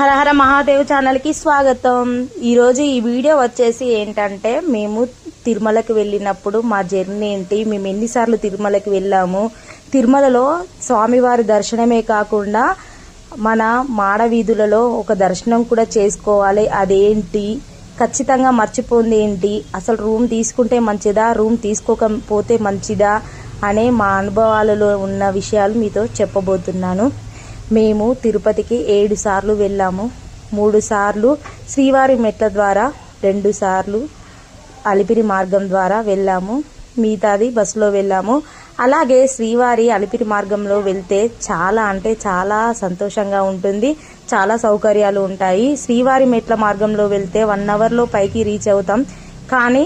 హరహర మహాదేవ్ ఛానల్కి స్వాగతం. ఈరోజు ఈ వీడియో వచ్చేసి ఏంటంటే మేము తిరుమలకి వెళ్ళినప్పుడు మా జర్నీ ఏంటి? మేము ఎన్నిసార్లు తిరుమలకి వెళ్ళాము? తిరుమలలో స్వామివారి దర్శనమే కాకుండా మన మాడ వీధులలో ఒక దర్శనం కూడా చేసుకోవాలి. అదేంటి? ఖచ్చితంగా మర్చిపోయింది ఏంటి? అసలు రూమ్ తీసుకుంటే మంచిదా? రూమ్ తీసుకోకపోతే మంచిదా? అనే మా అనుభవాలలో ఉన్న విషయాలు మీతో చెప్పబోతున్నాను. మేము తిరుపతికి ఏడు సార్లు వెళ్ళాము. మూడు సార్లు శ్రీవారి మెట్ల ద్వారా రెండు సార్లు అలిపిరి మార్గం ద్వారా వెళ్ళాము. మిగతాది బస్సులో వెళ్ళాము. అలాగే శ్రీవారి అలిపిరి మార్గంలో వెళ్తే చాలా అంటే చాలా సంతోషంగా ఉంటుంది. చాలా సౌకర్యాలు ఉంటాయి. శ్రీవారి మెట్ల మార్గంలో వెళ్తే వన్ అవర్లో పైకి రీచ్ అవుతాం. కానీ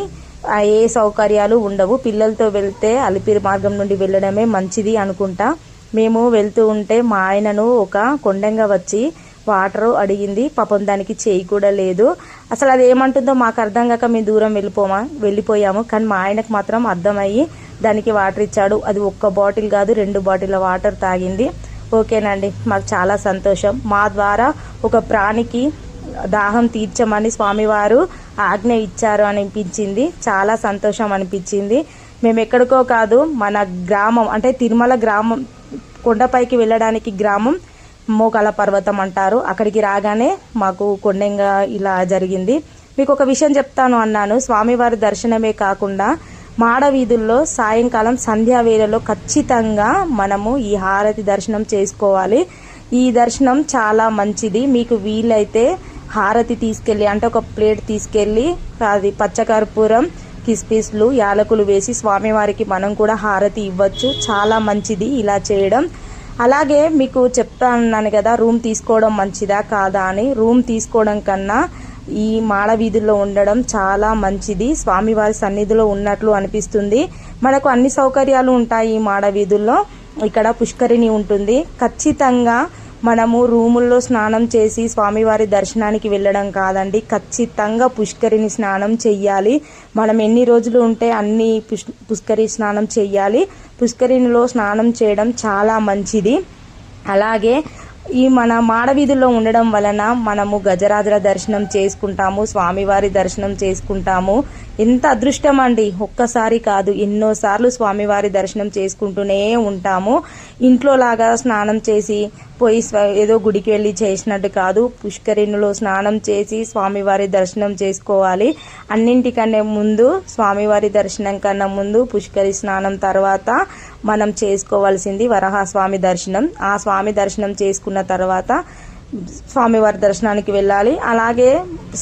ఏ సౌకర్యాలు ఉండవు. పిల్లలతో వెళ్తే అలిపిరి మార్గం నుండి వెళ్ళడమే మంచిది అనుకుంటా. మేము వెళ్తూ ఉంటే మా ఆయనను ఒక కొండంగా వచ్చి వాటర్ అడిగింది. పాపం దానికి చేయి కూడా లేదు. అసలు అది ఏమంటుందో మాకు అర్థం కాక మేము దూరం వెళ్ళిపోమా వెళ్ళిపోయాము. కానీ మా ఆయనకు మాత్రం అర్థమయ్యి దానికి వాటర్ ఇచ్చాడు. అది ఒక్క బాటిల్ కాదు రెండు బాటిల్ వాటర్ తాగింది. ఓకేనండి మాకు చాలా సంతోషం. మా ద్వారా ఒక ప్రాణికి దాహం తీర్చమని స్వామివారు ఆజ్ఞ ఇచ్చారు అనిపించింది. చాలా సంతోషం అనిపించింది. మేము ఎక్కడికో కాదు మన గ్రామం అంటే తిరుమల గ్రామం కొండపైకి వెళ్ళడానికి గ్రామం మోకాల పర్వతం అంటారు. అక్కడికి రాగానే మాకు కొండంగా ఇలా జరిగింది. మీకు ఒక విషయం చెప్తాను అన్నాను. స్వామివారి దర్శనమే కాకుండా మాడవీధుల్లో సాయంకాలం సంధ్యా వేళలో ఖచ్చితంగా మనము ఈ హారతి దర్శనం చేసుకోవాలి. ఈ దర్శనం చాలా మంచిది. మీకు వీలైతే హారతి తీసుకెళ్ళి అంటే ఒక ప్లేట్ తీసుకెళ్ళి అది పచ్చకర్పూరం కిస్మిస్లు యాలకులు వేసి స్వామివారికి మనం కూడా హారతి ఇవ్వచ్చు. చాలా మంచిది ఇలా చేయడం. అలాగే మీకు చెప్తా అన్నాను కదా రూమ్ తీసుకోవడం మంచిదా కాదా అని. రూమ్ తీసుకోవడం కన్నా ఈ మాడ వీధుల్లో ఉండడం చాలా మంచిది. స్వామివారి సన్నిధిలో ఉన్నట్లు అనిపిస్తుంది. మనకు అన్ని సౌకర్యాలు ఉంటాయి ఈ మాడ వీధుల్లో. ఇక్కడ పుష్కరిణి ఉంటుంది. ఖచ్చితంగా మనము రూముల్లో స్నానం చేసి స్వామివారి దర్శనానికి వెళ్ళడం కాదండి. ఖచ్చితంగా పుష్కరిని స్నానం చెయ్యాలి. మనం ఎన్ని రోజులు ఉంటే అన్ని పుష్ పుష్కరి స్నానం చెయ్యాలి. పుష్కరిణిలో స్నానం చేయడం చాలా మంచిది. అలాగే ఈ మన మాడవీధుల్లో ఉండడం వలన మనము గజరాజుల దర్శనం చేసుకుంటాము స్వామివారి దర్శనం చేసుకుంటాము. ఎంత అదృష్టం అండి. ఒక్కసారి కాదు ఎన్నోసార్లు స్వామివారి దర్శనం చేసుకుంటూనే ఉంటాము. ఇంట్లో లాగా స్నానం చేసి పోయి ఏదో గుడికి వెళ్ళి చేసినట్టు కాదు పుష్కరిణిలో స్నానం చేసి స్వామివారి దర్శనం చేసుకోవాలి. అన్నింటికన్నా ముందు స్వామివారి దర్శనం కన్నా ముందు పుష్కరి స్నానం తర్వాత మనం చేసుకోవాల్సింది వరహస్వామి దర్శనం. ఆ స్వామి దర్శనం చేసుకున్న తర్వాత స్వామివారి దర్శనానికి వెళ్ళాలి. అలాగే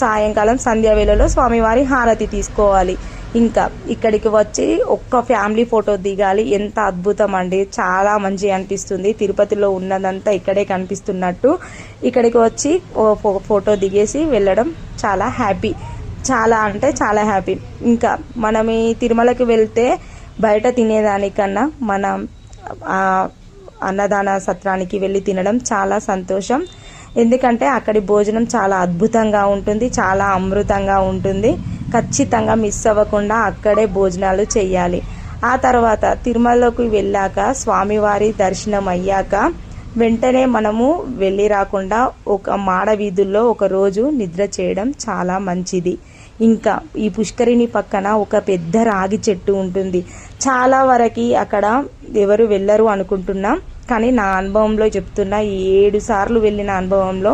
సాయంకాలం సంధ్యా వేళలో స్వామివారి హారతి తీసుకోవాలి. ఇంకా ఇక్కడికి వచ్చి ఒక్క ఫ్యామిలీ ఫోటో దిగాలి. ఎంత అద్భుతం అండి. చాలా మంచి అనిపిస్తుంది. తిరుపతిలో ఉన్నదంతా ఇక్కడే కనిపిస్తున్నట్టు. ఇక్కడికి వచ్చి ఓ ఫో- ఫోటో దిగేసి వెళ్ళడం చాలా హ్యాపీ. చాలా అంటే చాలా హ్యాపీ. ఇంకా మనం ఈ తిరుమలకి వెళ్తే బయట తినేదానికన్నా మనం అన్నదాన సత్రానికి వెళ్ళి తినడం చాలా సంతోషం. ఎందుకంటే అక్కడి భోజనం చాలా అద్భుతంగా ఉంటుంది. చాలా అమృతంగా ఉంటుంది. ఖచ్చితంగా మిస్ అవ్వకుండా అక్కడే భోజనాలు చేయాలి ఆ తర్వాత తిరుమలలోకి వెళ్ళాక స్వామివారి దర్శనం అయ్యాక వెంటనే మనము వెళ్ళి రాకుండా ఒక మాడ వీధుల్లో ఒక రోజు నిద్ర చేయడం చాలా మంచిది. ఇంకా ఈ పుష్కరిణి పక్కన ఒక పెద్ద రాగి చెట్టు ఉంటుంది. చాలా వరకు అక్కడ ఎవరు వెళ్ళరు అనుకుంటున్నాం. కానీ నా అనుభవంలో చెప్తున్నా ఏడు సార్లు వెళ్ళిన అనుభవంలో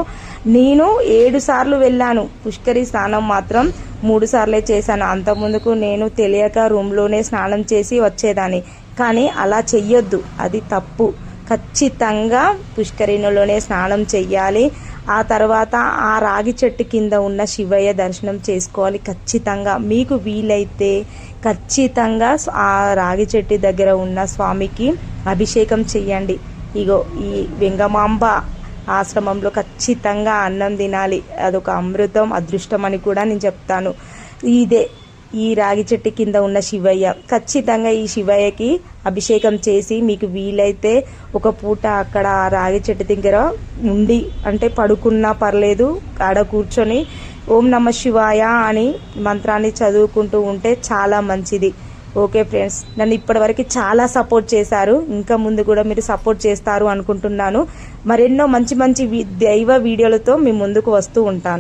నేను ఏడు సార్లు వెళ్ళాను. పుష్కరి స్నానం మాత్రం మూడు సార్లే చేశాను. అంతకుముందుకు నేను తెలియక రూమ్లోనే స్నానం చేసి వచ్చేదాన్ని. కానీ అలా చెయ్యొద్దు. అది తప్పు. ఖచ్చితంగా పుష్కరిణిలోనే స్నానం చెయ్యాలి. ఆ తర్వాత ఆ రాగి చెట్టు కింద ఉన్న శివయ్య దర్శనం చేసుకోవాలి ఖచ్చితంగా. మీకు వీలైతే ఖచ్చితంగా ఆ రాగి చెట్టు దగ్గర ఉన్న స్వామికి అభిషేకం చెయ్యండి. ఇగో ఈ వెంగమాంబ ఆశ్రమంలో ఖచ్చితంగా అన్నం తినాలి. అదొక అమృతం అదృష్టం అని కూడా నేను చెప్తాను. ఇదే ఈ రాగి చెట్టు కింద ఉన్న శివయ్య. ఖచ్చితంగా ఈ శివయ్యకి అభిషేకం చేసి మీకు వీలైతే ఒక పూట అక్కడ ఆ రాగి చెట్టు దగ్గర ఉండి అంటే పడుకున్నా పర్లేదు ఆడ కూర్చొని ఓం నమ శివాయ అని మంత్రాన్ని చదువుకుంటూ ఉంటే చాలా మంచిది. Okay friends. నన్ను ఇప్పటివరకు చాలా సపోర్ట్ చేశారు. ఇంకా ముందు కూడా మీరు సపోర్ట్ చేస్తారు అనుకుంటున్నాను. మరెన్నో మంచి మంచి దైవ వీడియోలతో మీ ముందుకు వస్తూ ఉంటాను.